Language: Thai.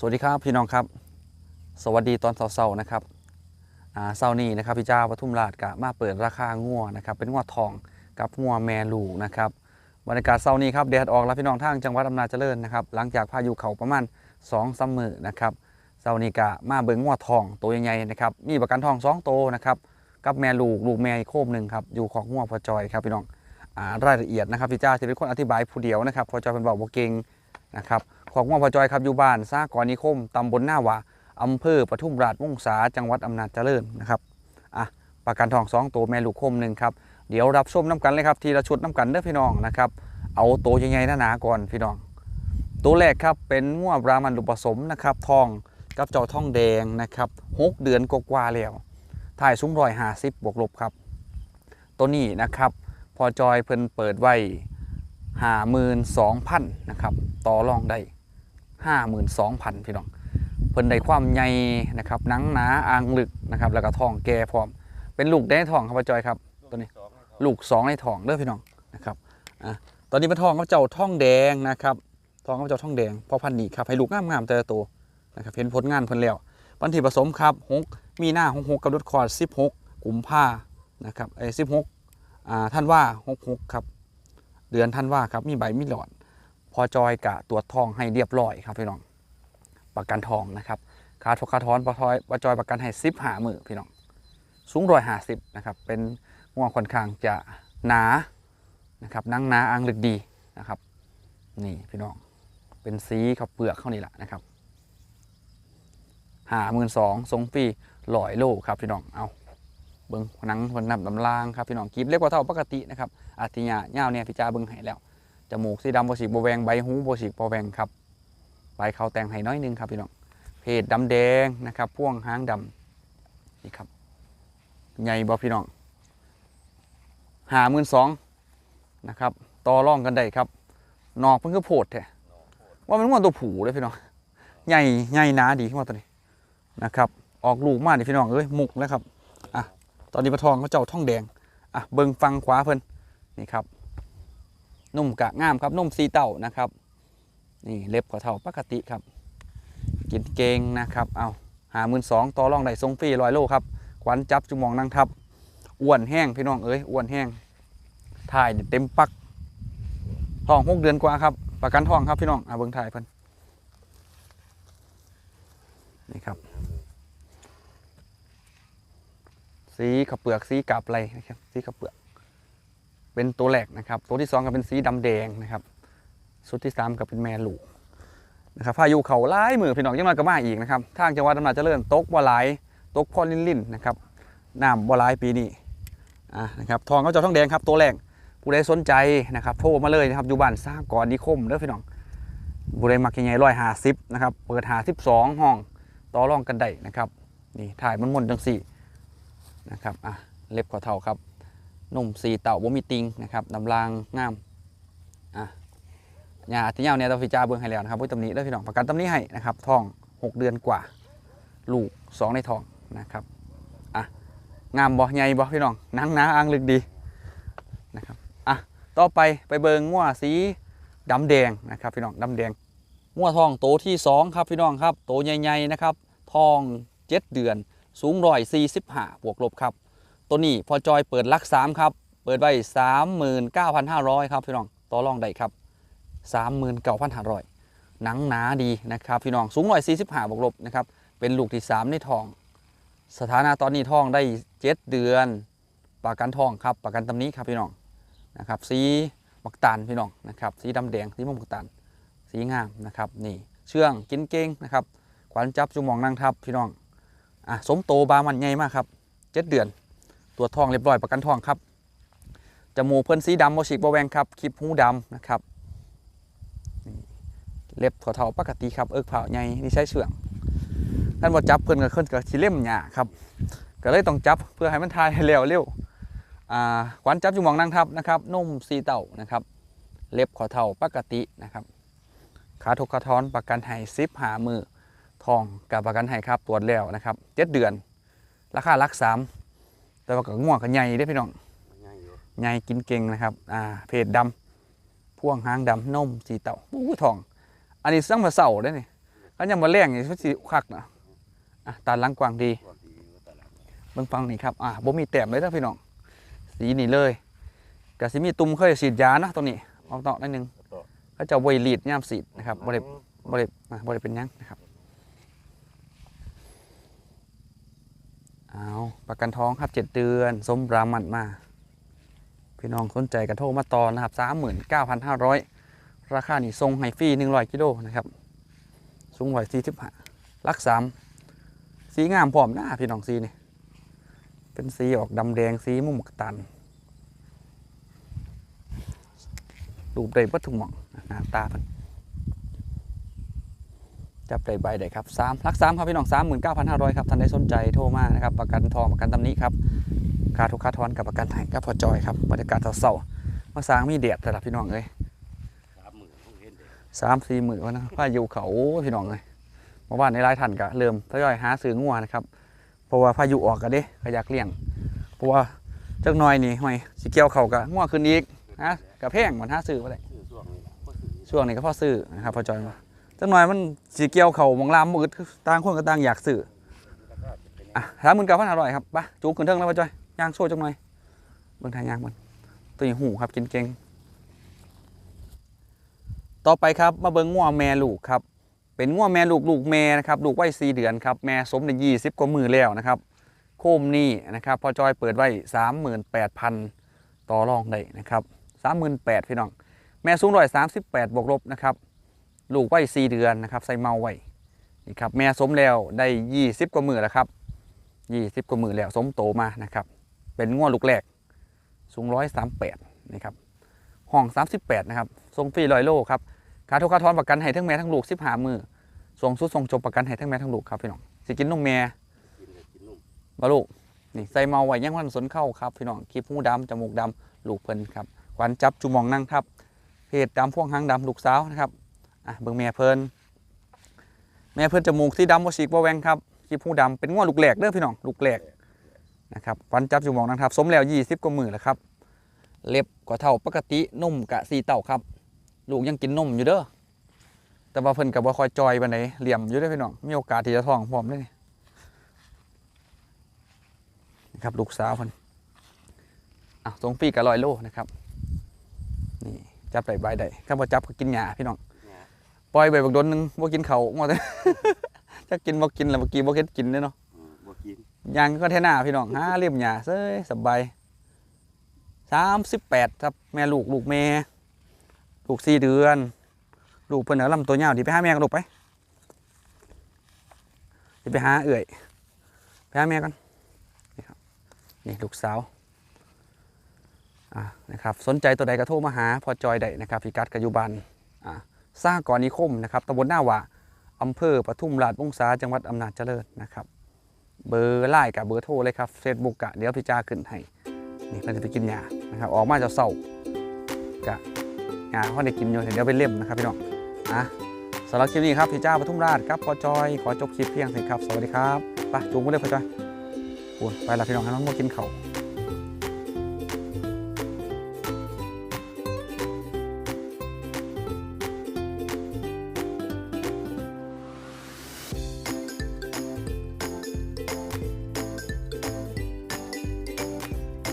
สวัสดีครับพี่น้องครับ สวัสดีตอนเช้าๆนะครับอ่าเช้านี้นะครับพี่เจ้าปทุมราชกะมาเปิดราคางัวนะครับเป็นงัวทองกับงัวแมลูนะครับบรรยากาศเช้านี้ครับแดดออกแล้วพี่น้องทางจังหวัดอำนาจเจริญนะครับหลังจากพายุเขาประมาณ2องสามมือนะครับเช้านี้กะมาเบิ่งงัวทองตัวใหญ่ๆนะครับมีประกันทองสองโตวนะครับกับแมลูกลูกแม่โคมหนึ่งครับอยู่ของงัวพอจอยครับพี่น้องรายละเอียดนะครับพี่เจ้าจะเป็นคนอธิบายผู้เดียวนะครับพอจอยเป็นบอกบ่เก่งนะครับ ของม่วงพอจอยครับอยู่บ้านซากรนิคมตำบลหน้าวาอำเภอปทุมราชวงศาจังหวัดอำนาจเจริญนะครับอะประกันทองสองตัวแม่ลูกคมหนึ่งครับเดี๋ยวรับชมน้ำกันเลยครับทีละชุดน้ำกันเด้อพี่น้องนะครับเอาตัวใหญ่ๆหนาๆก่อนพี่น้อง ตัวแรกครับเป็นง่วบรามันลูกผสมนะครับทองกับเจ้าทองแดงนะครับหกเดือนกว่าแล้วถ่ายสูงร้อยหาสิบบวกลบครับ ตัวนี้นะครับพอจอยเพิ่นเปิดไว้ห้าหมื่นสองพันนะครับต่อรองได้ ห้าหมื่นสองพันพี่น้องเพิ่นได้ความใหญ่นะครับหนังหนาอ่างลึกนะครับ แล้วก็ทองแก่พร้อม เป็นลูกได้ทองครับพ่อจอยครับ ตัวนี้ลูกสองในทองเด้อพี่น้องนะครับอะตอนนี้เป็นทองเขาเจ้าทองแดงนะครับทองเขาเจ้าทองแดงพอพันธุ์นีครับให้ลูกงามๆแต่ละตัวนะครับเห็นผลงานเพิ่นแล้ววันที่ผสมครับหกมีหน้าหกหกกับรถคอร์ดสิบหกกุมภานะครับไอ้สิบหกอ่าท่านว่าหกหกครับ เดือนท่านว่าครับมีใบมีหลอด อจอยกะตรวจทองให้เรียบร้อยครับพี่น้อง ประกันทองนะครับค่าทกค่าทอนพอทอยพอจอยประกันให้ซิบหามือพี่น้อง สูงร้อยห้าสิบนะครับ เป็นง่วงค่อนข้างจะหนานะครับนั่งหนาอ่างลึกดีนะครับ นี่พี่น้อง เป็นสีข้าวเปลือกเข้านี่แหละนะครับหาหมื่นสองทรงฟรีลอยโลครับพี่น้อง เอาเบิ้งหนังคนนับลำลางครับพี่น้องกีบเล็กกว่าเท่าปกตินะครับอาทิญาเงาเนี่ยพี่จ้าเบิ้งให้แล้ว จมูกสีดำโบสีกโบแวงใบหูโบสีกโบแวงครับใบเขาแต่งให้น้อยนึงครับพี่น้องเพศดำแดงนะครับพ่วงหางดำนี่ครับใหญ่บ่พี่น้องหาหมื่นสองนะครับต่อร่องกันได้ครับนอกเพิ่งก็โผดแท้ว่ามันว่าตัวผูเลยพี่น้องใหญ่ใหญ่หนาดีขึ้นมาตัวนี้นะครับ ออกลูกมากนี่พี่น้องเอ้ยมุกแล้วครับอะตอนนี้ปลาทองเขาเจ้าท่องแดงอะเบิงฟังขวาเพิ่นนี่ครับ นุ่มกะงามครับนุ่มซีเต่านะครับนี่เล็บกว่าเท่าปกติครับ กินเกงนะครับเอาหาหมื่นสองต่อรองได้ทรงฟรีร้อยโลครับขวัญจับจุมองนั่งทับอ้วนแห้งพี่น้องเอ้ยอ้วนแห้งถ่ายเต็มปักทองหกเดือนกว่าครับประกันทองครับพี่น้องเอะเบิ้งถ่ายเพิ่นนี่ครับ สีขับเปลือกสีกาบไรนะครับสีขับเปลือก เป็นตัวแรกนะครับ ตัวที่สองก็เป็นสีดำแดงนะครับสุดที่สามก็เป็นแม่ลูกนะครับพายุเขาไล่มือพี่น้องยังน้อยก็มาอีกนะครับทางจังหวัดอำนาจเจริญตกบ่หลายตกพอลินลินนะครับน้ำบ่หลายปีนี้อะนะครับทองเขาเจะทองแดงครับตัวแรกผู้ใดสนใจนะครับโทรมาเลยนะครับอยู่บ้านสร้างก่อนนิคมเด้อพี่น้องผู้ใดมักยังไงร้อยห้าสิบนะครับเปิดหาสิบสองห้องต่อรองกันได้นะครับนี่ถ่ายมันมนจังสี่นะครับอะเล็บขอเท่าครับ นุ่มสีเต่าบ่มีติงนะครับดำรางงามอะยาที่ยาวเนี่ยเราฟิจาเบื้องให้แล้วนะครับพุ้ยตำหนี้ได้อพี่น้องประกันตำหนี้ให้นะครับทอง 6 เดือนกว่า ลูก 2 ในทองนะครับอะงามบ่ใหญ่บ่พี่น้องนังหนาอ่างลึกดีนะครับอะต่อไปไปเบิงงัวสีดำแดงนะครับพี่น้องดำแดงงัวทองโตที่ 2 ครับพี่น้องครับโตใหญ่ๆนะครับทอง 7 เดือนสูงร้อยสี่สิบห้าบวกลบครับ ตัวนี้พอจอยเปิดลักสามครับ เปิดไว้สามหมื่นเก้าพันห้าร้อยครับพี่น้องต่อรองได้ครับสามหมื่นเก้าพันห้าร้อยหนังหนาดีนะครับพี่น้องสูงหน่อยสี่สิบห้าบวกลบนะครับเป็นลูกที่สามในทอง สถานะตอนนี้ทองได้เจ็ดเดือนประกันทองครับประกันตำนี้ครับพี่น้องนะครับสีบักตาลพี่น้องนะครับสีดำแดงสีม่วงบักตาลสีงามนะครับนี่เชื่องกินเก่งนะครับขวัญจับจุมองนั่งทับพี่น้องอะสมโตบามันใหญ่มากครับเจ็ดเดือน ตัวทองเรียบร้อยประกันทองครับจมูกเพิ่นสีดำโมชิกโบแวงครับคลิปหูดำนะครับเล็บถั่วเทาปกติครับเอิกเผาใหญ่นี่ใช้เชื่องท่านบ่จับเพิ่นก็ขึ้นกับชิเล่มหยาครับก็เลยต้องจับเพื่อให้มันทายให้เร็วเร็วอ่าขวัญจับจุมองนั่งทับนะครับนุ่มสีเต่านะครับ เล็บขอเท่าปกตินะครับ ขาทุกขาทอนประกันให้ซิปหามือทองกับประกันให้ครับตรวจแล้วนะครับเจ็ดเดือน ราคาลักสาม แต่ว่าก็ง่วงก็ใหญ่ได้อพี่น้องง่ายอยู่ใหญ่กินเก่งนะครับอ่าเพจดำพ่วงหางดำนมสีเต่าอู้ทอง อันนี้สั่งมาเสาได้อนี่แล้วยังมาแรงนี่มันสิคักนะอะตาหลังกว้างดีพวกที่อยู่ตลาดเบิ่งฟังนี่ครับอะบ่มีแต้มเลยนะพี่น้องสีนี่เลยกะสิมีตุ่มเคยฉีดยานะตรงนี้ออกต่อนิดนึงเขาจะเอาไว้รีดย่ามสีดนะครับบ่ได้บ่ได้อะบ่ได้เป็นหยังนะครับ เอาประกันท้องครับ7เดือนสมรามันมา พี่น้องสนใจกระโทรมาตอนนะครับ39,500ราคานี่ทรงไฮฟรี100กิโลนะครับสูงร้อยสี่สิบห้ารักสามสีงามพร้อมหน้าพี่น้องสีนี่เป็นสีออกดำแดงสีมุมกตันรูปได้เบัตถุหมองหน้าตาเพิ่น จับได้ใบได้ครับสามลักสามครับพี่น้องสามหมื่นเก้าพันห้าร้อยครับท่านใดสนใจโทรมานะครับประกันทองประกันตำหนี้ครับค่าทุกค่าทอนกับประกันไทยกับพอจอยครับบรรยากาศเศร้าๆมาสร้างมีเดียดแต่ละพี่น้องเอ้ยสามหมื่นผมเห็นเด็กสามสี่หมื่นวะนะพายุเขาโอ้ยพี่น้องเลยเมื่อวานในรายทันก็เริ่มทยอยหาซื้องัวนะครับเพราะว่าพายุออกกันเด้ก็อยากเลี้ยงเพราะว่าจักหน่อยนี่ห่วยสิเกี่ยวเขาก็งัวขึ้นอีกนะกับแพงเหมือนหาซื้อมาได้ซื้อช่วงนี้นะก็ซื้อช่วงนี้ก็พอซื้อนะครับพอจอยมา จักหน่อยมันสิเกียวเขามองลามมืดต่างคนก็ต่างอยากซื้ออะสามหมื่นเก้าพันอร่อยครับไปจูงขึ้นเทิงแล้วพอจอยย่างโซ่จักหน่อยเบิ่งทางย่างมันตัวนี้หูครับกินเก่งต่อไปครับมาเบิ่งงัวแม่ลูกครับ เป็นงัวแม่ลูกลูกแม่นะครับลูกไว้สี่เดือนครับแม่สมในยี่สิบกว่ามือแล้วนะครับโคมนี่นะครับพอจอยเปิดไว้สามหมื่นแปดพันต่อรองได้นะครับสามหมื่นแปดพี่น้องแม่สูงร้อยสามสิบแปดบวกลบนะครับ ลูกไว้สี่เดือนนะครับใส่เมาไว้นี่ครับแม่สมแล้วได้ยี่สิบกว่ามือแล้วครับยี่สิบกว่ามือแล้วสมโตมานะครับ เป็นงัวลูกแรกสูงร้อยสามแปดนะครับห้องสามสิบแปดนะครับทรงฟรีร้อยโลครับค่าทุกค่าทอนประกันให้ทั้งแม่ทั้งลูกสิบหามือส่งสุดส่งจบประกันให้ทั้งแม่ทั้งลูกครับพี่น้องสิกินนมแม่กินเลยกินนุ่มบาลูกนี่ใส่เมาไว้ยังวันสนเข้าครับพี่น้องคลิปหูดำจมูกดำลูกเพลินครับขวัญจับจุมองนั่งทับเพจดำพ่วงหางดำลูกสาวนะครับ อะเบิ่งแม่เพิ่นแม่เพิ่นจมูกสีดำบ่ฉีกบ่แหวงครับคลิปหูดำเป็นง้อลูกแหลกเด้อพี่น้องลูกแหลกนะครับขวัญจับจุมองนั่งทับสมแล้ว20กว่ามือแล้วครับ เล็บกว่าเท่าปกตินุ่มกะสีเต่าครับ ลูกยังกินนมอยู่เด้อแต่ว่าเพิ่นกับว่าคอยจอยไปานเหลี่ยมอยู่เด้อพี่น้องมีโอกาสที่จะท้องพร้อมเลยนะครับลูกสาวเพิ่นอะสองปีกับร้อยโลนะครับนี่จับได้ใบได้ถ้าบ่จับก็กินหญ้าพี่น้อง ปล่อยไปบักโดนหนึงบ่กินเขาวหมดเลยจะกินบ่กินแล้วเมื่อกี้บ่เฮ็ดกินเด้อเนาะอืมบ่กินยางก็เทหน้าพี่น้องหาเรียบหญ้าเซ้ยสบาย38ครับแม่ลูกลูกแม่ลูกสี่เดือน ลูกเพิ่นเอาลำตัวยาวดิไปหาแม่กันลูกไปดิไปหาเอื่อยไปหาแม่กันนี่ครับนี่ลูกสาว อ่านะครับสนใจตัวใดก็โทรมาหาพอจอยได้นะครับพิกัดกัยุบันอ่า สร้างก่อนนิคมนะครับตำบลหน้าว่าอำเภอปทุมราชวงศาจังหวัดอำนาจเจริญนะครับ เบอร์ไล่กับเบอร์โทรเลยครับเฟซบุ๊กกะเดี๋ยวพี่จ้าขึ้นให้นี่เพิ่นจะไปกินยานะครับออกมาจะเศร้ากะงานเขาได้กินอยู่เดี๋ยวไปเล่มนะครับพี่น้องอะสำหรับคลิปนี้ครับพี่จ้าปทุมราชครับพอจอยขอจบคลิปเพียงเท่านี้ครับสวัสดีครับไปจูงมือเลยพอจอยปูนไปละพี่น้องให้น้องมากินเขาว